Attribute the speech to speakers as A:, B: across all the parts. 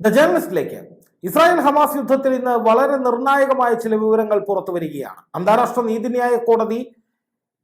A: The ജേർണലിസ്റ്റിലേക്ക്. Israel Hamas യുദ്ധത്തിൽ ഇന്ന് വളരെ നിർണായകമായ ചില വിവരങ്ങൾ പുറത്തു വരികയാണ്. അന്താരാഷ്ട്ര നീതിന്യായ കോടതി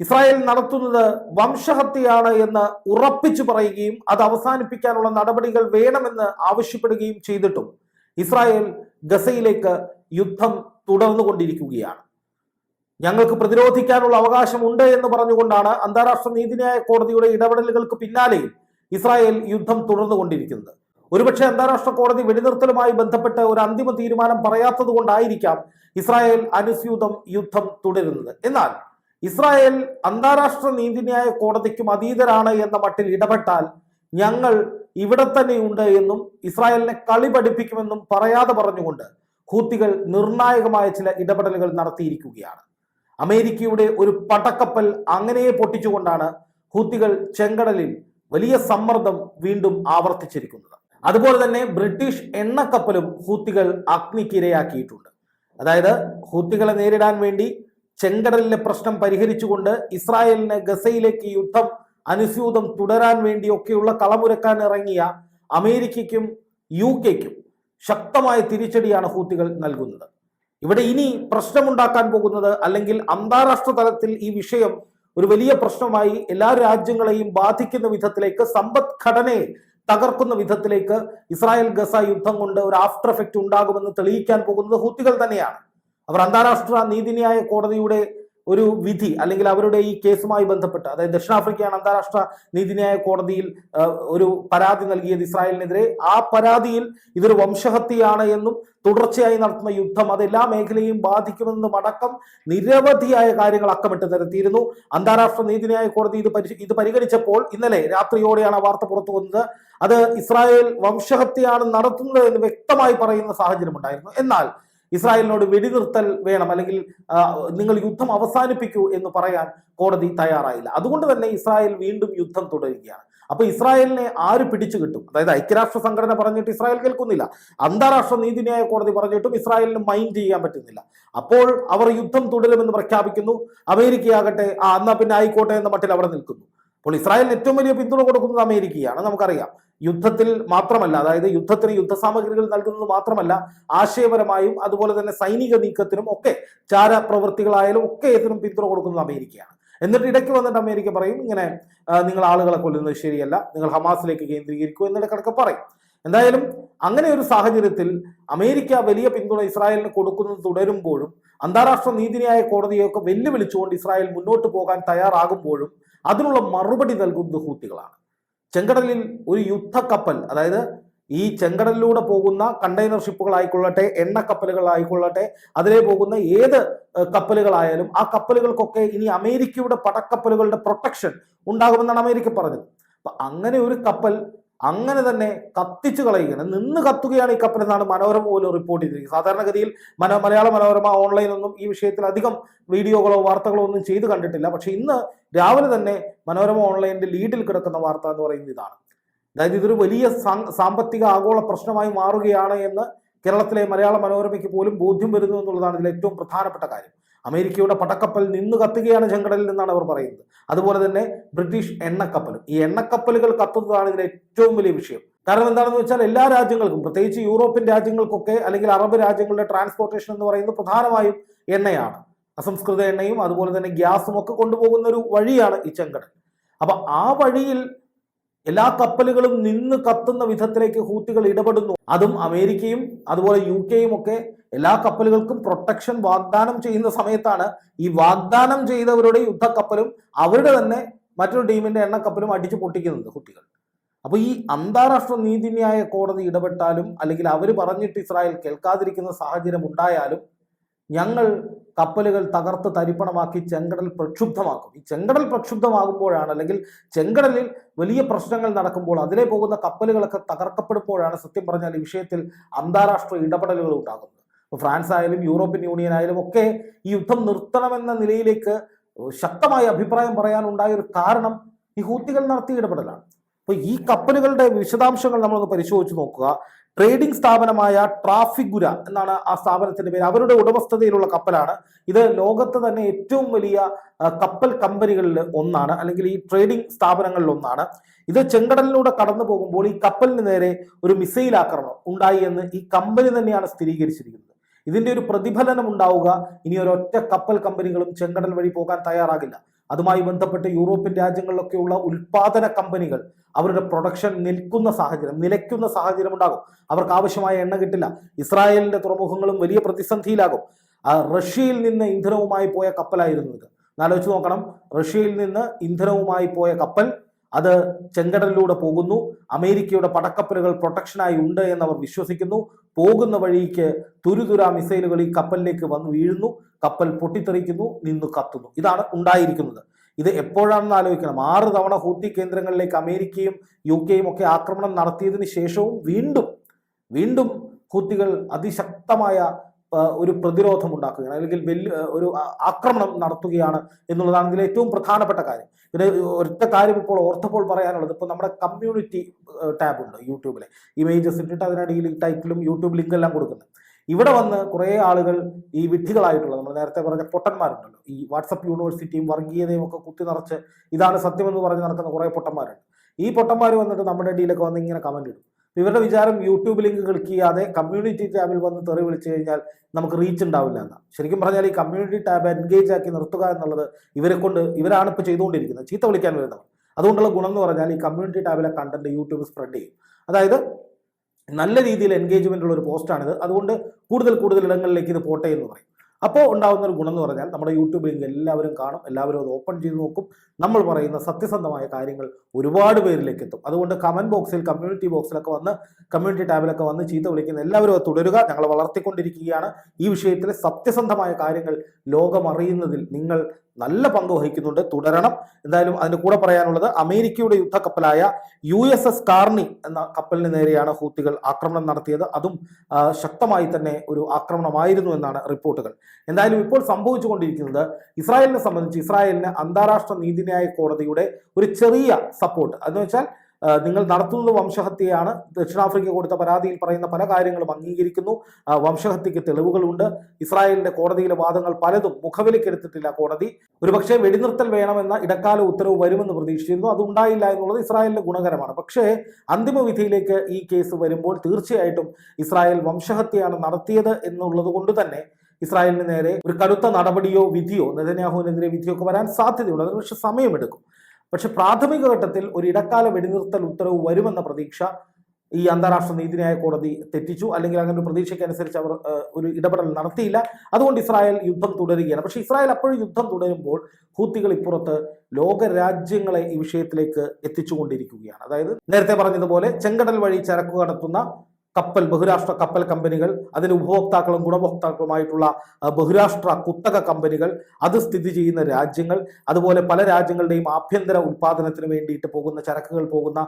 A: ഇസ്രായേൽ നടത്തുന്നത് വംശഹത്യയാണ് എന്ന് ഉറപ്പിച്ചു പറയുകയും അത് അവസാനിപ്പിക്കാനുള്ള നടപടികൾ വേണമെന്ന് ആവശ്യപ്പെടുകയും ചെയ്തിട്ടും ഇസ്രായേൽ ഗസയിലേക്ക് യുദ്ധം തുടർന്നുകൊണ്ടിരിക്കുകയാണ്. ഞങ്ങൾക്ക് പ്രതിരോധിക്കാനുള്ള അവകാശമുണ്ട് എന്ന് പറഞ്ഞുകൊണ്ടാണ് അന്താരാഷ്ട്ര നീതിന്യായ കോടതിയുടെ ഇടപെടലുകൾക്ക് പിന്നാലെയും ഇസ്രായേൽ യുദ്ധം തുടർന്നുകൊണ്ടിരിക്കുന്നത്. ഒരുപക്ഷെ അന്താരാഷ്ട്ര കോടതി വെടിനിർത്തലുമായി ബന്ധപ്പെട്ട് ഒരു അന്തിമ തീരുമാനം പറയാത്തത് കൊണ്ടായിരിക്കാം ഇസ്രായേൽ അനുസ്യൂതം യുദ്ധം തുടരുന്നത്. എന്നാൽ ഇസ്രായേൽ അന്താരാഷ്ട്ര നീതിന്യായ കോടതിക്കും അതീതരാണ് എന്ന മട്ടിൽ ഇടപെട്ടാൽ ഞങ്ങൾ ഇവിടെ തന്നെയുണ്ട് എന്നും ഇസ്രായേലിനെ കളി പഠിപ്പിക്കുമെന്നും പറയാതെ പറഞ്ഞുകൊണ്ട് ഹൂത്തികൾ നിർണായകമായ ചില ഇടപെടലുകൾ നടത്തിയിരിക്കുകയാണ്. അമേരിക്കയുടെ ഒരു പടക്കപ്പൽ അങ്ങനെ പൊട്ടിച്ചുകൊണ്ടാണ് ഹൂത്തികൾ ചെങ്കടലിൽ വലിയ സമ്മർദ്ദം വീണ്ടും ആവർത്തിച്ചിരിക്കുന്നത്. അതുപോലെ തന്നെ ബ്രിട്ടീഷ് എണ്ണക്കപ്പലും ഹൂത്തികൾ അഗ്നിക്കിരയാക്കിയിട്ടുണ്ട് അതായത് ഹൂത്തികളെ നേരിടാൻ വേണ്ടി ചെങ്കടലിലെ പ്രശ്നം പരിഹരിച്ചുകൊണ്ട് ഇസ്രായേലിന് ഗസയിലേക്ക് യുദ്ധം അനുസ്യൂതം തുടരാൻ വേണ്ടിയൊക്കെയുള്ള കളമുരക്കാൻ ഇറങ്ങിയ അമേരിക്കയ്ക്കും യു കെക്കും ശക്തമായ തിരിച്ചടിയാണ് ഹൂത്തികൾ നൽകുന്നത്. ഇവിടെ ഇനി പ്രശ്നമുണ്ടാക്കാൻ പോകുന്നത് അല്ലെങ്കിൽ അന്താരാഷ്ട്ര തലത്തിൽ ഈ വിഷയം ഒരു വലിയ പ്രശ്നമായി എല്ലാ രാജ്യങ്ങളെയും ബാധിക്കുന്ന വിധത്തിലേക്ക് സമ്പദ്ഘടനയെ തകർക്കുന്ന വിധത്തിലേക്ക് ഇസ്രായേൽ ഗസ യുദ്ധം കൊണ്ട് ഒരു ആഫ്റ്റർ എഫക്റ്റ് ഉണ്ടാകുമെന്ന് തെളിയിക്കാൻ പോകുന്നത് ഹൂത്തികൾ തന്നെയാണ്. അവർ അന്താരാഷ്ട്ര നീതിന്യായ കോടതിയുടെ ഒരു വിധി അല്ലെങ്കിൽ അവരുടെ ഈ കേസുമായി ബന്ധപ്പെട്ട് അതായത് ദക്ഷിണാഫ്രിക്കയാണ് അന്താരാഷ്ട്ര നീതിന്യായ കോടതിയിൽ ഒരു പരാതി നൽകിയത് ഇസ്രായേലിനെതിരെ. ആ പരാതിയിൽ ഇതൊരു വംശഹത്യയാണ് എന്നും തുടർച്ചയായി നടത്തുന്ന യുദ്ധം അത് എല്ലാ മേഖലയും ബാധിക്കുമെന്നും അടക്കം നിരവധിയായ കാര്യങ്ങൾ അക്കമിട്ട് നിരത്തിയിരുന്നു അന്താരാഷ്ട്ര നീതിന്യായ കോടതി ഇത് ഇത് പരിഗണിച്ചപ്പോൾ ഇന്നലെ രാത്രിയോടെയാണ് ആ വാർത്ത പുറത്തു വന്നത്. അത് ഇസ്രായേൽ വംശഹത്യയാണ് നടത്തുന്നത് എന്ന് വ്യക്തമായി പറയുന്ന സാഹചര്യം ഉണ്ടായിരുന്നു എന്നാൽ ഇസ്രായേലിനോട് വെടിനിർത്തൽ വേണം അല്ലെങ്കിൽ നിങ്ങൾ യുദ്ധം അവസാനിപ്പിക്കൂ എന്ന് പറയാൻ കോടതി തയ്യാറായില്ല. അതുകൊണ്ട് തന്നെ ഇസ്രായേൽ വീണ്ടും യുദ്ധം തുടരുകയാണ്. അപ്പൊ ഇസ്രായേലിനെ ആര് പിടിച്ചു കിട്ടും? അതായത് ഐക്യരാഷ്ട്ര സംഘടന പറഞ്ഞിട്ട് ഇസ്രായേൽ കേൾക്കുന്നില്ല. അന്താരാഷ്ട്ര നീതിന്യായ കോടതി പറഞ്ഞിട്ടും ഇസ്രായേലിന് മൈൻഡ് ചെയ്യാൻ പറ്റുന്നില്ല. അപ്പോൾ അവർ യുദ്ധം തുടരുമെന്ന് പ്രഖ്യാപിക്കുന്നു. അമേരിക്കയാകട്ടെ ആ എന്നാ പിന്നെ ആയിക്കോട്ടെ എന്ന മട്ടിൽ അവിടെ നിൽക്കുന്നു. അപ്പോൾ ഇസ്രായേലിന് ഏറ്റവും വലിയ പിന്തുണ കൊടുക്കുന്നത് അമേരിക്കയാണ്. നമുക്കറിയാം. യുദ്ധത്തിൽ മാത്രമല്ല അതായത് യുദ്ധത്തിന് യുദ്ധസാമഗ്രികൾ നൽകുന്നത് മാത്രമല്ല ആശയപരമായും അതുപോലെ തന്നെ സൈനിക നീക്കത്തിനും ഒക്കെ ചാര പ്രവൃത്തികളായാലും ഒക്കെ ഇതിനും പിന്തുണ കൊടുക്കുന്നത് അമേരിക്കയാണ്. എന്നിട്ട് ഇടയ്ക്ക് വന്നിട്ട് അമേരിക്ക പറയും ഇങ്ങനെ നിങ്ങൾ ആളുകളെ കൊല്ലുന്നത് ശരിയല്ല. നിങ്ങൾ ഹമാസിലേക്ക് കേന്ദ്രീകരിക്കൂ എന്നിടക്കിടക്ക് പറയും. എന്തായാലും അങ്ങനെ ഒരു സാഹചര്യത്തിൽ അമേരിക്ക വലിയ പിന്തുണ ഇസ്രായേലിന് കൊടുക്കുന്നത് തുടരുമ്പോഴും അന്താരാഷ്ട്ര നീതിന്യായ കോടതിയൊക്കെ വെല്ലുവിളിച്ചുകൊണ്ട് ഇസ്രായേൽ മുന്നോട്ട് പോകാൻ തയ്യാറാകുമ്പോഴും അതിനുള്ള മറുപടി നൽകുന്നത് ഹൂത്തികളാണ് ചെങ്കടലിൽ ഒരു യുദ്ധക്കപ്പൽ അതായത് ഈ ചെങ്കടലിലൂടെ പോകുന്ന കണ്ടെയ്നർ ഷിപ്പുകളായിക്കൊള്ളട്ടെ എണ്ണക്കപ്പലുകളായിക്കൊള്ളട്ടെ അതിലെ പോകുന്ന ഏത് കപ്പലുകളായാലും ആ കപ്പലുകൾക്കൊക്കെ ഇനി അമേരിക്കയുടെ പടക്കപ്പലുകളുടെ പ്രൊട്ടക്ഷൻ ഉണ്ടാകുമെന്നാണ് അമേരിക്ക പറഞ്ഞത്. അങ്ങനെ ഒരു കപ്പൽ അങ്ങനെ തന്നെ കത്തിച്ചു കളയുകയാണ്. നിന്ന് കത്തുകയാണ് ഈ കപ്പൽ എന്നാണ് മനോരമ പോലും റിപ്പോർട്ട് ചെയ്തിരിക്കുന്നത്. സാധാരണഗതിയിൽ മനോ മലയാള മനോരമ ഓൺലൈനൊന്നും ഈ വിഷയത്തിൽ അധികം വീഡിയോകളോ വാർത്തകളോ ഒന്നും ചെയ്തു കണ്ടിട്ടില്ല. പക്ഷെ ഇന്ന് രാവിലെ തന്നെ മനോരമ ഓൺലൈനിന്റെ ലീഡിൽ കിടക്കുന്ന വാർത്ത എന്ന് പറയുന്നത് ഇതാണ്. അതായത് ഇതൊരു വലിയ സാമ്പത്തിക ആഗോള പ്രശ്നമായി മാറുകയാണ് എന്ന് കേരളത്തിലെ മലയാള മനോരമയ്ക്ക് പോലും ബോധ്യം വരുന്നു എന്നുള്ളതാണ് ഇതിൽ ഏറ്റവും പ്രധാനപ്പെട്ട കാര്യം. അമേരിക്കയുടെ പടക്കപ്പൽ നിന്ന് കത്തുകയാണ് ചെങ്കടലിൽ നിന്നാണ് അവർ പറയുന്നത്. അതുപോലെ തന്നെ ബ്രിട്ടീഷ് എണ്ണക്കപ്പലും. ഈ എണ്ണക്കപ്പലുകൾ കത്തുന്നതാണ് ഇതിലെ ഏറ്റവും വലിയ വിഷയം. കാരണം എന്താണെന്ന് വെച്ചാൽ എല്ലാ രാജ്യങ്ങൾക്കും പ്രത്യേകിച്ച് യൂറോപ്യൻ രാജ്യങ്ങൾക്കൊക്കെ അല്ലെങ്കിൽ അറബ് രാജ്യങ്ങളുടെ ട്രാൻസ്പോർട്ടേഷൻ എന്ന് പറയുന്നത് പ്രധാനമായും എണ്ണയാണ്. അസംസ്കൃത എണ്ണയും അതുപോലെ തന്നെ ഗ്യാസും ഒക്കെ കൊണ്ടുപോകുന്ന ഒരു വഴിയാണ് ഈ ചെങ്കടൽ അപ്പൊ ആ വഴിയിൽ എല്ലാ കപ്പലുകളും നിന്ന് കത്തുന്ന വിധത്തിലേക്ക് ഹൂത്തികൾ ഇടപെടുന്നു. അതും അമേരിക്കയും അതുപോലെ യു കെയും ഒക്കെ എല്ലാ കപ്പലുകൾക്കും പ്രൊട്ടക്ഷൻ വാഗ്ദാനം ചെയ്യുന്ന സമയത്താണ് ഈ വാഗ്ദാനം ചെയ്തവരുടെ യുദ്ധക്കപ്പലും അവരുടെ തന്നെ മറ്റൊരു ടീമിന്റെ എണ്ണക്കപ്പലും അടിച്ചു പൊട്ടിക്കുന്നത് കുട്ടികൾ. അപ്പൊ ഈ അന്താരാഷ്ട്ര നീതിന്യായ കോടതി ഇടപെട്ടാലും അല്ലെങ്കിൽ അവർ പറഞ്ഞിട്ട് ഇസ്രായേൽ കേൾക്കാതിരിക്കുന്ന സാഹചര്യം ഉണ്ടായാലും ഞങ്ങൾ കപ്പലുകൾ തകർത്ത് തരിപ്പണമാക്കി ചെങ്കടൽ പ്രക്ഷുബ്ധമാക്കും. ഈ ചെങ്കടൽ പ്രക്ഷുബ്ധമാകുമ്പോഴാണ് അല്ലെങ്കിൽ ചെങ്കടലിൽ വലിയ പ്രശ്നങ്ങൾ നടക്കുമ്പോൾ അതിലെ പോകുന്ന കപ്പലുകളൊക്കെ തകർക്കപ്പെടുമ്പോഴാണ് സത്യം പറഞ്ഞാൽ ഈ വിഷയത്തിൽ അന്താരാഷ്ട്ര ഇടപെടലുകൾ ഉണ്ടാകുന്നത്. ഫ്രാൻസ് ആയാലും യൂറോപ്യൻ യൂണിയൻ ആയാലും ഒക്കെ ഈ യുദ്ധം നിർത്തണമെന്ന നിലയിലേക്ക് ശക്തമായ അഭിപ്രായം പറയാനുണ്ടായ ഒരു കാരണം ഈ ഹൂത്തികൾ നടത്തിയ ഇടപെടലാണ്. അപ്പോൾ ഈ കപ്പലുകളുടെ വിശദാംശങ്ങൾ നമ്മളൊന്ന് പരിശോധിച്ച് നോക്കുക. ട്രേഡിംഗ് സ്ഥാപനമായ ട്രാഫിഗുര എന്നാണ് ആ സ്ഥാപനത്തിന്റെ പേര്. അവരുടെ ഉടമസ്ഥതയിലുള്ള കപ്പലാണ്. ഇത് ലോകത്ത് തന്നെ ഏറ്റവും വലിയ കപ്പൽ കമ്പനികളിൽ ഒന്നാണ് അല്ലെങ്കിൽ ഈ ട്രേഡിംഗ് സ്ഥാപനങ്ങളിൽ ഒന്നാണ്. ഇത് ചെങ്കടലിലൂടെ കടന്നു പോകുമ്പോൾ ഈ കപ്പലിന് നേരെ ഒരു മിസൈൽ ആക്രമണം ഉണ്ടായി എന്ന് ഈ കമ്പനി തന്നെയാണ് സ്ഥിരീകരിച്ചിരിക്കുന്നത്. ഇതിന്റെ ഒരു പ്രതിഫലനം ഉണ്ടാവുക. ഇനി ഒരൊറ്റ കപ്പൽ കമ്പനികളും ചെങ്കടൽ വഴി പോകാൻ തയ്യാറാകില്ല. അതുമായി ബന്ധപ്പെട്ട് യൂറോപ്യൻ രാജ്യങ്ങളിലൊക്കെയുള്ള ഉൽപാദന കമ്പനികൾ അവരുടെ പ്രൊഡക്ഷൻ നിൽക്കുന്ന സാഹചര്യം നിലയ്ക്കുന്ന സാഹചര്യം ഉണ്ടാകും. അവർക്ക് ആവശ്യമായ എണ്ണ കിട്ടില്ല. ഇസ്രായേലിന്റെ തുറമുഖങ്ങളും വലിയ പ്രതിസന്ധിയിലാകും. റഷ്യയിൽ നിന്ന് ഇന്ധനവുമായി പോയ കപ്പലായിരുന്നു ഇത്. എന്നാലോചിച്ച് നോക്കണം. റഷ്യയിൽ നിന്ന് ഇന്ധനവുമായി പോയ കപ്പൽ അത് ചെങ്കടലിലൂടെ പോകുന്നു. അമേരിക്കയുടെ പടക്കപ്പലുകൾ പ്രൊട്ടക്ഷനായി ഉണ്ട് എന്ന് അവർ വിശ്വസിക്കുന്നു. പോകുന്ന വഴിക്ക് തുരുതുരാ മിസൈലുകൾ ഈ കപ്പലിലേക്ക് വന്ന് വീഴുന്നു. കപ്പൽ പൊട്ടിത്തെറിക്കുന്നു നിന്ന് കത്തുന്നു. ഇതാണ് ഉണ്ടായിരിക്കുന്നത്. ഇത് എപ്പോഴാണെന്ന് ആലോചിക്കണം. ആറ് തവണ ഹൂത്തി കേന്ദ്രങ്ങളിലേക്ക് അമേരിക്കയും യു കെയും ഒക്കെ ആക്രമണം നടത്തിയതിന് ശേഷവും വീണ്ടും വീണ്ടും ഹൂത്തികൾ അതിശക്തമായ ഒരു പ്രതിരോധം ഉണ്ടാക്കുകയാണ് അല്ലെങ്കിൽ വലിയ ഒരു ആക്രമണം നടത്തുകയാണ് എന്നുള്ളതാണ് ഏറ്റവും പ്രധാനപ്പെട്ട കാര്യം. പിന്നെ ഒറ്റ കാര്യം ഇപ്പോൾ ഓർത്തപ്പോൾ പറയാനുള്ളത് ഇപ്പോൾ നമ്മുടെ കമ്മ്യൂണിറ്റി ടാബ് ഉണ്ട് യൂട്യൂബിലെ. ഇമേജസ് ഇട്ടിട്ട് അതിനടിയിൽ ടൈറ്റിലും യൂട്യൂബ് ലിങ്ക് എല്ലാം കൊടുക്കുന്നത് ഇവിടെ വന്ന് കുറേ ആളുകൾ ഈ വിഡ്ഢികളായിട്ടുള്ള നമ്മൾ നേരത്തെ പറഞ്ഞ പൊട്ടന്മാരുണ്ടല്ലോ ഈ വാട്സപ്പ് യൂണിവേഴ്സിറ്റിയും വർഗീയതയും ഒക്കെ കുത്തി നിറച്ച് ഇതാണ് സത്യമെന്ന് പറഞ്ഞ് നടക്കുന്ന കുറേ പൊട്ടന്മാരുണ്ട്. ഈ പൊട്ടന്മാർ വന്നിട്ട് നമ്മുടെ ഇടയിലൊക്കെ വന്ന് ഇങ്ങനെ കമന്റ് ഇടും. ഇവരുടെ വിചാരം യൂട്യൂബ് ലിങ്ക് ക്ലിക്ക് ചെയ്യാതെ കമ്മ്യൂണിറ്റി ടാബിൽ വന്ന് തെറി വിളിച്ചു കഴിഞ്ഞാൽ നമുക്ക് റീച്ച് ഉണ്ടാവില്ല എന്നാണ് ശരിക്കും പറഞ്ഞാൽ ഈ കമ്മ്യൂണിറ്റി ടാബ് എൻഗേജ് ആക്കി നിർത്തുക എന്നുള്ളത് ഇവരെ കൊണ്ട് ഇവരാണ് ഇപ്പോൾ ചെയ്തുകൊണ്ടിരിക്കുന്നത്. ചീത്ത വിളിക്കാൻ വരുന്നവർ. അതുകൊണ്ടുള്ള ഗുണം എന്ന് പറഞ്ഞാൽ ഈ കമ്മ്യൂണിറ്റി ടാബിലെ കണ്ടന്റ് യൂട്യൂബ് സ്പ്രെഡ് ചെയ്യും. അതായത് നല്ല രീതിയിൽ എൻഗേജ്മെന്റ് ഉള്ള ഒരു പോസ്റ്റാണിത് അതുകൊണ്ട് കൂടുതൽ കൂടുതൽ ഇടങ്ങളിലേക്ക് ഇത് പോട്ടെ എന്ന് പറയും. അപ്പോൾ ഉണ്ടാകുന്ന ഒരു ഗുണം എന്ന് പറഞ്ഞാൽ നമ്മുടെ യൂട്യൂബ് ലിങ്ക് എല്ലാവരും കാണും എല്ലാവരും അത് ഓപ്പൺ ചെയ്ത് നോക്കും. നമ്മൾ പറയുന്ന സത്യസന്ധമായ കാര്യങ്ങൾ ഒരുപാട് പേരിലേക്ക് എത്തും. അതുകൊണ്ട് കമന്റ് ബോക്സിൽ കമ്മ്യൂണിറ്റി ബോക്സിലൊക്കെ വന്ന് കമ്മ്യൂണിറ്റി ടാബിലൊക്കെ വന്ന് ചീത്ത വിളിക്കുന്ന എല്ലാവരും അത് തുടരുക. ഞങ്ങൾ വളർത്തിക്കൊണ്ടിരിക്കുകയാണ്. ഈ വിഷയത്തിലെ സത്യസന്ധമായ കാര്യങ്ങൾ ലോകം അറിയുന്നതിൽ നിങ്ങൾ നല്ല പങ്ക് വഹിക്കുന്നുണ്ട്. തുടരണം. എന്തായാലും അതിന്റെ കൂടെ പറയാനുള്ളത് അമേരിക്കയുടെ യുദ്ധക്കപ്പലായ യു എസ് എസ് കാർണി എന്ന കപ്പലിന് നേരെയാണ് ഹൂത്തികൾ ആക്രമണം നടത്തിയത്. അതും ശക്തമായി തന്നെ ഒരു ആക്രമണമായിരുന്നു എന്നാണ് റിപ്പോർട്ടുകൾ. എന്തായാലും ഇപ്പോൾ സംഭവിച്ചുകൊണ്ടിരിക്കുന്നത് ഇസ്രായേലിനെ സംബന്ധിച്ച് ഇസ്രായേലിന് അന്താരാഷ്ട്ര നീതിന്യായ കോടതിയുടെ ഒരു ചെറിയ സപ്പോർട്ട്. എന്ന് വെച്ചാൽ നിങ്ങൾ നടത്തുന്നത് വംശഹത്യയാണ്. ദക്ഷിണാഫ്രിക്ക കൊടുത്ത പരാതിയിൽ പറയുന്ന പല കാര്യങ്ങളും അംഗീകരിക്കുന്നു. വംശഹത്യക്ക് തെളിവുകളുണ്ട്. ഇസ്രായേലിന്റെ കോടതിയിലെ വാദങ്ങൾ പലതും മുഖവിലക്കെടുത്തിട്ടില്ല കോടതി. ഒരുപക്ഷെ വെടിനിർത്തൽ വേണമെന്ന ഇടക്കാല ഉത്തരവ് വരുമെന്ന് പ്രതീക്ഷിച്ചിരുന്നു. അത് ഉണ്ടായില്ല എന്നുള്ളത് ഇസ്രായേലിന് ഗുണകരമാണ്. പക്ഷേ അന്തിമ വിധിയിലേക്ക് ഈ കേസ് വരുമ്പോൾ തീർച്ചയായിട്ടും ഇസ്രായേൽ വംശഹത്യയാണ് നടത്തിയത് എന്നുള്ളത് കൊണ്ട് തന്നെ ഇസ്രായേലിന് നേരെ ഒരു കടുത്ത നടപടിയോ വിധിയോ നെതന്യാഹുവിനെതിരെ വിധിയോ ഒക്കെ വരാൻ സാധ്യതയുണ്ട്. അതിന് പക്ഷെ സമയമെടുക്കും. പക്ഷെ പ്രാഥമിക ഘട്ടത്തിൽ ഒരു ഇടക്കാല വെടിനിർത്തൽ ഉത്തരവ് വരുമെന്ന പ്രതീക്ഷ ഈ അന്താരാഷ്ട്ര നീതിന്യായ കോടതി തെറ്റിച്ചു. അല്ലെങ്കിൽ അങ്ങനെ ഒരു പ്രതീക്ഷയ്ക്കനുസരിച്ച് അവർ ഒരു ഇടപെടൽ നടത്തിയില്ല. അതുകൊണ്ട് ഇസ്രായേൽ യുദ്ധം തുടരുകയാണ്. പക്ഷേ ഇസ്രായേൽ അപ്പോഴും യുദ്ധം തുടരുമ്പോൾ ഹൂത്തികൾ ഇപ്പുറത്ത് ലോക രാജ്യങ്ങളെ ഈ വിഷയത്തിലേക്ക് എത്തിച്ചുകൊണ്ടിരിക്കുകയാണ്. അതായത് നേരത്തെ പറഞ്ഞതുപോലെ ചെങ്കടൽ വഴി ചരക്കു കടത്തുന്ന കപ്പൽ ബഹുരാഷ്ട്ര കപ്പൽ കമ്പനികൾ അതിന് ഉപഭോക്താക്കളും ഗുണഭോക്താക്കളുമായിട്ടുള്ള ബഹുരാഷ്ട്ര കുത്തക കമ്പനികൾ അത് സ്ഥിതി ചെയ്യുന്ന രാജ്യങ്ങൾ അതുപോലെ പല രാജ്യങ്ങളുടെയും ആഭ്യന്തര ഉൽപാദനത്തിന് വേണ്ടിയിട്ട് പോകുന്ന ചരക്കുകൾ പോകുന്ന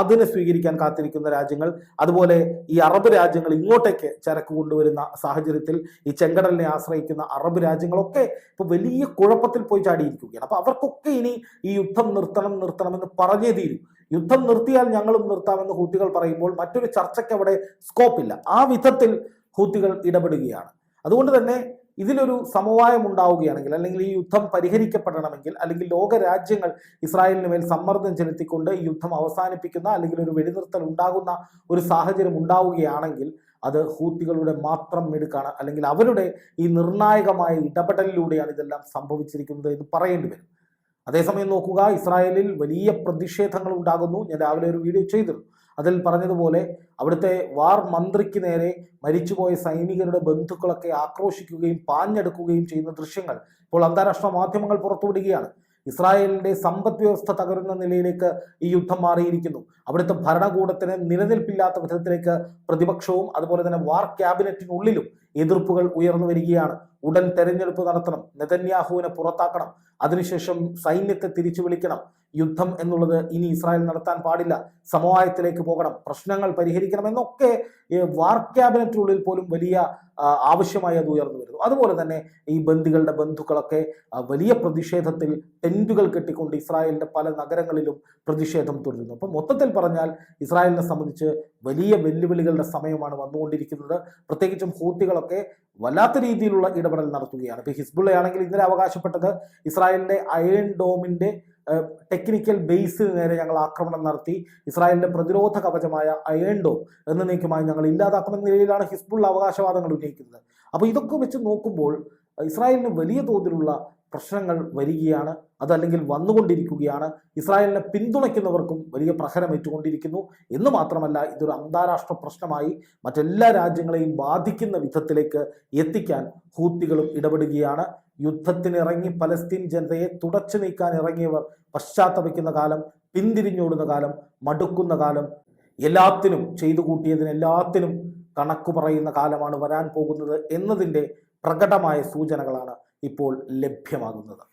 A: അതിനെ സ്വീകരിക്കാൻ കാത്തിരിക്കുന്ന രാജ്യങ്ങൾ അതുപോലെ ഈ അറബ് രാജ്യങ്ങൾ ഇങ്ങോട്ടേക്ക് ചരക്ക് കൊണ്ടുവരുന്ന സാഹചര്യത്തിൽ ഈ ചെങ്കടലിനെ ആശ്രയിക്കുന്ന അറബ് രാജ്യങ്ങളൊക്കെ ഇപ്പൊ വലിയ കുഴപ്പത്തിൽ പോയി ചാടിയിരിക്കുകയാണ്. അപ്പോൾ അവർക്കൊക്കെ ഇനി ഈ യുദ്ധം നിർത്തണം നിർത്തണമെന്ന് പറഞ്ഞേ തീരും. യുദ്ധം നിർത്തിയാൽ ഞങ്ങളും നിർത്താമെന്ന് ഹൂത്തികൾ പറയുമ്പോൾ മറ്റൊരു ചർച്ചയ്ക്ക് അവിടെ സ്കോപ്പില്ല ആ വിധത്തിൽ ഹൂത്തികൾ ഇടപെടുകയാണ്. അതുകൊണ്ട് തന്നെ ഇതിലൊരു സമവായം ഉണ്ടാവുകയാണെങ്കിൽ അല്ലെങ്കിൽ ഈ യുദ്ധം പരിഹരിക്കപ്പെടണമെങ്കിൽ അല്ലെങ്കിൽ ലോക രാജ്യങ്ങൾ ഇസ്രായേലിന് മേൽ സമ്മർദ്ദം ചെലുത്തിക്കൊണ്ട് ഈ യുദ്ധം അവസാനിപ്പിക്കുന്ന അല്ലെങ്കിൽ ഒരു വെടിനിർത്തൽ ഉണ്ടാകുന്ന ഒരു സാഹചര്യം ഉണ്ടാവുകയാണെങ്കിൽ അത് ഹൂത്തികളുടെ മാത്രം മിടുക്കാണ്. അല്ലെങ്കിൽ അവരുടെ ഈ നിർണായകമായ ഇടപെടലിലൂടെയാണ് ഇതെല്ലാം സംഭവിച്ചിരിക്കുന്നത് എന്ന് പറയേണ്ടി വരും. അതേസമയം നോക്കുക ഇസ്രായേലിൽ വലിയ പ്രതിഷേധങ്ങൾ ഉണ്ടാകുന്നു. ഞാൻ രാവിലെ ഒരു വീഡിയോ ചെയ്തിരുന്നു. അതിൽ പറഞ്ഞതുപോലെ അവിടുത്തെ വാർ മന്ത്രിക്ക് നേരെ മരിച്ചുപോയ സൈനികരുടെ ബന്ധുക്കളൊക്കെ ആക്രോശിക്കുകയും പാഞ്ഞെടുക്കുകയും ചെയ്യുന്ന ദൃശ്യങ്ങൾ ഇപ്പോൾ അന്താരാഷ്ട്ര മാധ്യമങ്ങൾ പുറത്തുവിടുകയാണ്. ഇസ്രായേലിന്റെ സമ്പദ് വ്യവസ്ഥ തകരുന്ന നിലയിലേക്ക് ഈ യുദ്ധം മാറിയിരിക്കുന്നു. അവിടുത്തെ ഭരണകൂടത്തിന് നിലനിൽപ്പില്ലാത്ത വിധത്തിലേക്ക് പ്രതിപക്ഷവും അതുപോലെ തന്നെ വാർ ക്യാബിനറ്റിനുള്ളിലും എതിർപ്പുകൾ ഉയർന്നു വരികയാണ്. ഉടൻ തെരഞ്ഞെടുപ്പ് നടത്തണം. നെതന്യാഹുവിനെ പുറത്താക്കണം. അതിനുശേഷം സൈന്യത്തെ തിരിച്ചു വിളിക്കണം. യുദ്ധം എന്നുള്ളത് ഇനി ഇസ്രായേൽ നടത്താൻ പാടില്ല. സമവായത്തിലേക്ക് പോകണം. പ്രശ്നങ്ങൾ പരിഹരിക്കണം എന്നൊക്കെ വാർ ക്യാബിനറ്റിനുള്ളിൽ പോലും വലിയ ആവശ്യമായി അത് ഉയർന്നു വരുന്നു. അതുപോലെ തന്നെ ഈ ബന്ദികളുടെ ബന്ധുക്കളൊക്കെ വലിയ പ്രതിഷേധത്തിൽ ടെന്റുകൾ കെട്ടിക്കൊണ്ട് ഇസ്രായേലിന്റെ പല നഗരങ്ങളിലും പ്രതിഷേധം തുടരുന്നു. അപ്പം മൊത്തത്തിൽ പറഞ്ഞാൽ ഇസ്രായേലിനെ സംബന്ധിച്ച് വലിയ വെല്ലുവിളികളുടെ സമയമാണ് വന്നുകൊണ്ടിരിക്കുന്നത്. പ്രത്യേകിച്ചും ഹൂത്തികളൊക്കെ വല്ലാത്ത രീതിയിലുള്ള ഇടപെടൽ നടത്തുകയാണ്. ഇപ്പോൾ ഹിസ്ബുള്ള ആണെങ്കിൽ ഇന്നലെ അവകാശപ്പെട്ടത് ഇസ്രായേലിന്റെ അയൺ ഡോമിന്റെ ടെക്നിക്കൽ ബേസിന് നേരെ ഞങ്ങൾ ആക്രമണം നടത്തി. ഇസ്രായേലിന്റെ പ്രതിരോധ കവചമായ അയൺ ഡോം എന്ന നീക്കമായി ഞങ്ങൾ ഇല്ലാതാക്കുന്ന നിലയിലാണ് ഹിസ്ബുള്ള അവകാശവാദങ്ങൾ ഉന്നയിക്കുന്നത്. അപ്പോൾ ഇതൊക്കെ വെച്ച് നോക്കുമ്പോൾ ഇസ്രായേലിന് വലിയ തോതിലുള്ള പ്രശ്നങ്ങൾ വരികയാണ്. അതല്ലെങ്കിൽ വന്നുകൊണ്ടിരിക്കുകയാണ്. ഇസ്രായേലിനെ പിന്തുണയ്ക്കുന്നവർക്കും വലിയ പ്രഹരം ഏറ്റുകൊണ്ടിരിക്കുന്നു എന്ന് മാത്രമല്ല ഇതൊരു അന്താരാഷ്ട്ര പ്രശ്നമായി മറ്റെല്ലാ രാജ്യങ്ങളെയും ബാധിക്കുന്ന വിധത്തിലേക്ക് എത്തിക്കാൻ ഹൂത്തികളും ഇടപെടുകയാണ്. യുദ്ധത്തിനിറങ്ങി പലസ്തീൻ ജനതയെ തുടച്ചു നീക്കാൻ ഇറങ്ങിയവർ പശ്ചാത്തപിക്കുന്ന കാലം പിന്തിരിഞ്ഞോടുന്ന കാലം മടുക്കുന്ന കാലം എല്ലാത്തിനും ചെയ്തു കൂട്ടിയതിന് എല്ലാത്തിനും കണക്കു പറയുന്ന കാലമാണ് വരാൻ പോകുന്നത് എന്നതിന്റെ പ്രകടമായ സൂചനകളാണ് ഇപ്പോൾ ലഭ്യമാകുന്നത്.